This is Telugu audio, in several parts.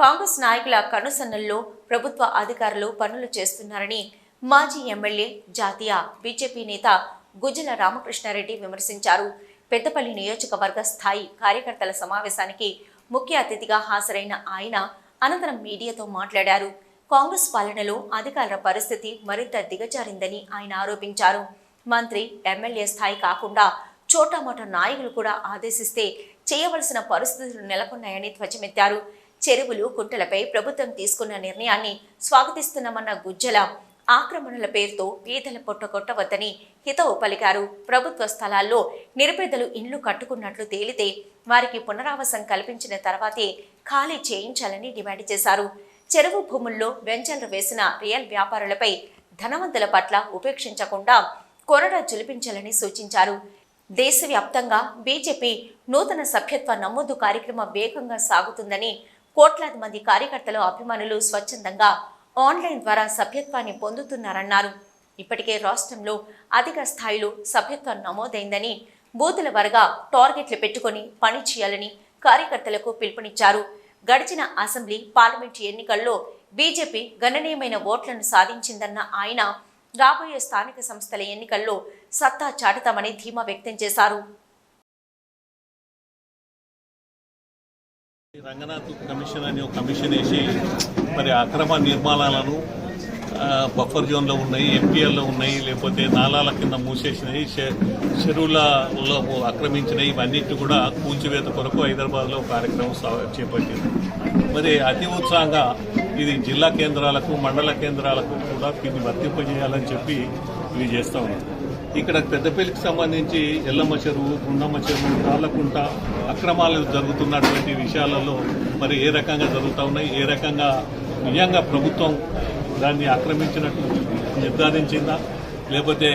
కాంగ్రెస్ నాయకుల కనుసన్నల్లో ప్రభుత్వ అధికారులు పనులు చేస్తున్నారని మాజీ ఎమ్మెల్యే జాతీయ బీజేపీ నేత గుజ్జల రామకృష్ణారెడ్డి విమర్శించారు. పెద్దపల్లి నియోజకవర్గ స్థాయి కార్యకర్తల సమావేశానికి ముఖ్య అతిథిగా హాజరైన ఆయన అనంతరం మీడియాతో మాట్లాడారు. కాంగ్రెస్ పాలనలో అధికారుల పరిస్థితి మరింత దిగజారిందని ఆయన ఆరోపించారు. మంత్రి ఎమ్మెల్యే స్థాయి కాకుండా చోటామోటా నాయకులు కూడా ఆదేశిస్తే చేయవలసిన పరిస్థితులు నెలకొన్నాయని ధ్వజమెత్తారు. చెరువులు కుంటలపై ప్రభుత్వం తీసుకున్న నిర్ణయాన్ని స్వాగతిస్తున్నామన్న గుజ్జల ఆక్రమణల పేరుతో పేదల పొట్ట కొట్టవద్దని హితవు పలికారు ప్రభుత్వ స్థలాల్లో నిరుపేదలు ఇండ్లు కట్టుకున్నట్లు తేలితే వారికి పునరావాసం కల్పించిన తర్వాతే ఖాళీ చేయించాలని డిమాండ్ చేశారు. చెరువు భూముల్లో వెంచర్లు వేసిన రియల్ వ్యాపారులపై ధనవంతుల పట్ల ఉపేక్షించకుండా కొరడ జులిపించాలని సూచించారు. దేశవ్యాప్తంగా బీజేపీ నూతన సభ్యత్వ నమోదు కార్యక్రమం వేగంగా సాగుతుందని కోట్లాది మంది కార్యకర్తలు అభిమానులు స్వచ్ఛందంగా ఆన్లైన్ ద్వారా సభ్యత్వాన్ని పొందుతున్నారన్నారు. ఇప్పటికే రాష్ట్రంలో అధిక స్థాయిలో సభ్యత్వం నమోదైందని బూతుల వరగా టార్గెట్లు పెట్టుకొని పని చేయాలని కార్యకర్తలకు పిలుపునిచ్చారు. గడిచిన అసెంబ్లీ పార్లమెంటు ఎన్నికల్లో బీజేపీ గణనీయమైన ఓట్లను సాధించిందన్న ఆయన రాబోయే స్థానిక సంస్థల ఎన్నికల్లో సత్తా చాటుతామని ధీమా వ్యక్తం చేశారు. రంగనాథ్ కమిషన్ అని ఒక కమిషన్ వేసి మరి అక్రమ నిర్మాణాలను బఫర్ జోన్లో ఉన్నాయి ఎంపీఎల్లో ఉన్నాయి లేకపోతే నాలాల కింద మూసేసినాయి చెరువులలో ఆక్రమించినవి ఇవన్నిటిని కూడా కూల్చివేత కొరకు హైదరాబాద్లో కార్యక్రమం చేపట్టింది. మరి అతి ఉత్సాహంగా ఇది జిల్లా కేంద్రాలకు మండల కేంద్రాలకు కూడా దీన్ని వర్తింపజేయాలని చెప్పి ఇది చేస్తా ఉన్నాం. ఇక్కడ పెద్దపల్లికి సంబంధించి ఎల్లమ్మ చెరువు గుండమ్మ చెరువు తాళ్ళకుంట అక్రమాలు జరుగుతున్నటువంటి విషయాలలో మరి ఏ రకంగా జరుగుతూ ఉన్నాయి? ఏ రకంగా నిజంగా ప్రభుత్వం దాన్ని ఆక్రమించినట్టు నిర్ధారించిందా? లేకపోతే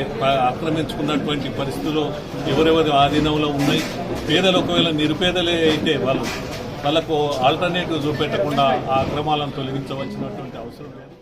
ఆక్రమించుకున్నటువంటి పరిస్థితుల్లో ఎవరెవరి ఆధీనంలో ఉన్నాయి? పేదలు ఒకవేళ నిరుపేదలే అయితే వాళ్ళు వాళ్ళకు ఆల్టర్నేటివ్ చూపెట్టకుండా ఆ అక్రమాలను తొలగించవలసినటువంటి అవసరం లేదు.